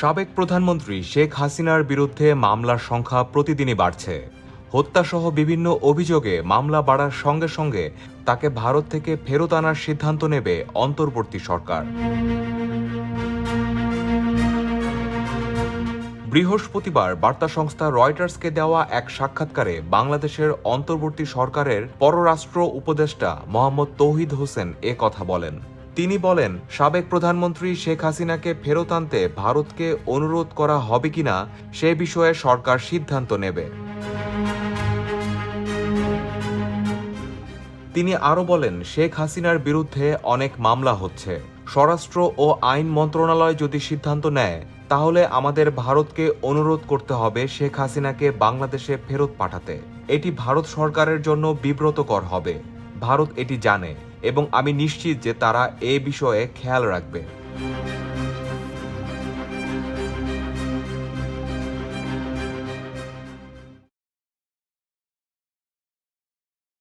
সাবেক প্রধানমন্ত্রী শেখ হাসিনার বিরুদ্ধে মামলার সংখ্যা প্রতিদিনই বাড়ছে। হত্যাসহ বিভিন্ন অভিযোগে মামলা বাড়ার সঙ্গে সঙ্গে তাকে ভারত থেকে ফেরত আনার সিদ্ধান্ত নেবে অন্তর্বর্তী সরকার। বৃহস্পতিবার বার্তা সংস্থা রয়টার্সকে দেওয়া এক সাক্ষাৎকারে বাংলাদেশের অন্তর্বর্তী সরকারের পররাষ্ট্র উপদেষ্টা মোহাম্মদ তৌহিদ হোসেন এ কথা বলেন। তিনি বলেন, সাবেক প্রধানমন্ত্রী শেখ হাসিনাকে ফেরত আনতে ভারতকে অনুরোধ করা হবে কিনা সে বিষয়ে সরকার সিদ্ধান্ত নেবে। তিনি আরও বলেন, শেখ হাসিনার বিরুদ্ধে অনেক মামলা হচ্ছে। স্বরাষ্ট্র ও আইন মন্ত্রণালয় যদি সিদ্ধান্ত নেয়, তাহলে আমাদের ভারতকে অনুরোধ করতে হবে শেখ হাসিনাকে বাংলাদেশে ফেরত পাঠাতে। এটি ভারত সরকারের জন্য বিব্রতকর হবে। ভারত এটি জানে এবং আমি নিশ্চিত যে তারা এ বিষয়ে খেয়াল রাখবে।